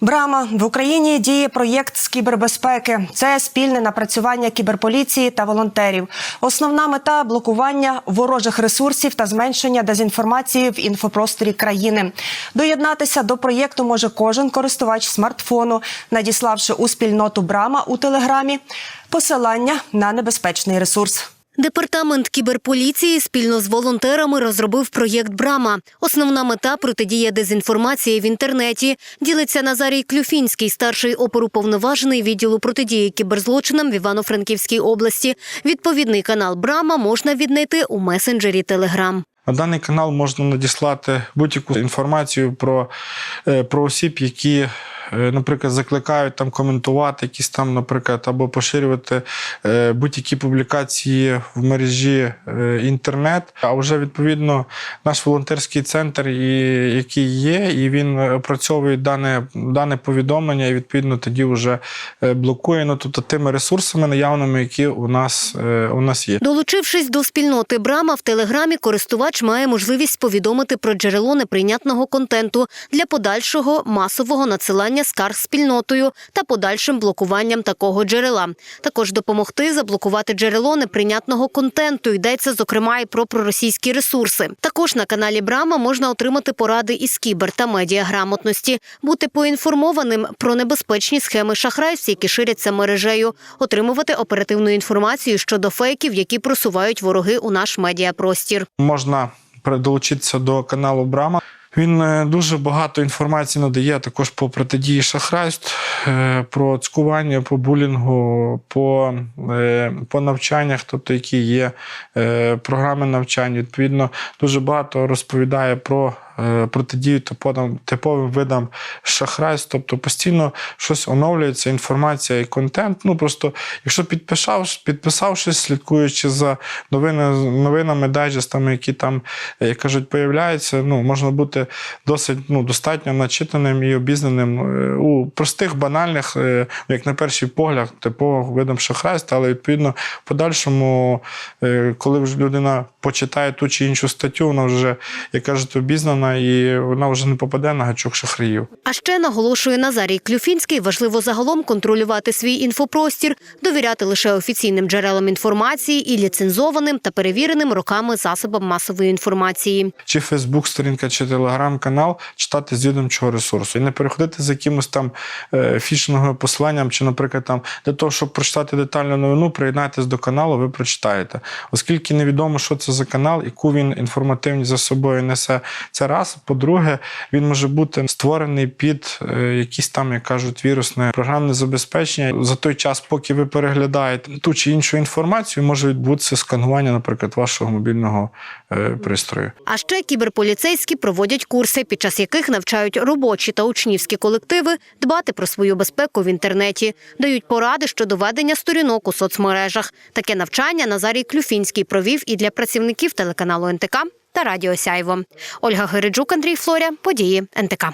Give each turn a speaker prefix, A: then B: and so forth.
A: Брама в Україні діє проєкт з кібербезпеки. Це спільне напрацювання кіберполіції та волонтерів. Основна мета блокування ворожих ресурсів та зменшення дезінформації в інфопросторі країни. Доєднатися до проєкту може кожен користувач смартфону, надіславши у спільноту Брама у телеграмі посилання на небезпечний ресурс.
B: Департамент кіберполіції спільно з волонтерами розробив проєкт Брама. Основна мета протидія дезінформації в інтернеті. Ділиться Назарій Клюфінський, старший оперуповноважений відділу протидії кіберзлочинам в Івано-Франківській області. Відповідний канал Брама можна віднайти у месенджері Телеграм.
C: На даний канал можна надіслати будь-яку інформацію про, е, про осіб, які, е, наприклад, закликають там коментувати якісь там, наприклад, або поширювати е, будь-які публікації в мережі інтернет. А вже відповідно наш волонтерський центр, і, який є, і він опрацьовує дане, дане повідомлення, і відповідно тоді вже блокує ну, тобто тими ресурсами наявними, які у нас, у нас є.
B: Долучившись до спільноти Брама в Телеграмі, користувач має можливість повідомити про джерело неприйнятного контенту для подальшого масового надсилання скарг спільнотою та подальшим блокуванням такого джерела. Також допомогти заблокувати джерело неприйнятного контенту. Йдеться зокрема і про проросійські ресурси. Також на каналі Брама можна отримати поради із кібер та медіаграмотності, бути поінформованим про небезпечні схеми шахрайств, які ширяться мережею, отримувати оперативну інформацію щодо фейків, які просувають вороги у наш медіапростір.
C: можна долучитися до каналу Брама. Він е, дуже багато інформації надає також по протидії шахрайств, е, про цькування, по булінгу, по, е, по навчаннях, тобто які є програми навчань. Відповідно, дуже багато розповідає про протидію типовим, типовим видам шахрайств. Тобто постійно щось оновлюється, інформація і контент. Ну просто, якщо підписав, підписавшись, слідкуючи за новини, новинами, дайджестами, які там, е, як кажуть, появляються, ну можна бути досить ну, достатньо начитаним і обізнаним е, у простих, банальних, е, як на перший погляд, типових видам шахрайства, але відповідно в подальшому, е, коли вже людина почитає ту чи іншу статтю, вона вже, як кажуть, обізнана і вона вже не попаде на гачок шахраїв.
B: А ще наголошує Назарій Клюфінський, важливо загалом контролювати свій інфопростір, довіряти лише офіційним джерелам інформації і ліцензованим та перевіреним роками засобам масової інформації.
C: чи Фейсбук, сторінка, чи телеграм-канал читати з відомчого ресурсу і не переходити за якимось там е, фішинговим посиланням, чи, наприклад, там для того, щоб прочитати детальну новину, приєднайтесь до каналу, ви прочитаєте. Оскільки невідомо, що це за канал, яку він інформативність за собою несе. Це раз. По-друге, він може бути створений під е, якісь там, як кажуть, вірусне програмне забезпечення. За той час, поки ви переглядаєте ту чи іншу інформацію, може відбутися сканування, наприклад, вашого мобільного е, пристрою.
B: А ще кіберполіцейські проводять курси, під час яких навчають робочі та учнівські колективи дбати про свою безпеку в інтернеті, дають поради щодо ведення сторінок у соцмережах. Таке навчання Назарій Клюфінський провів і для працівників телеканалу НТК та Радіо Сяйво. Ольга Гериджук, Андрій Флоря, події НТК.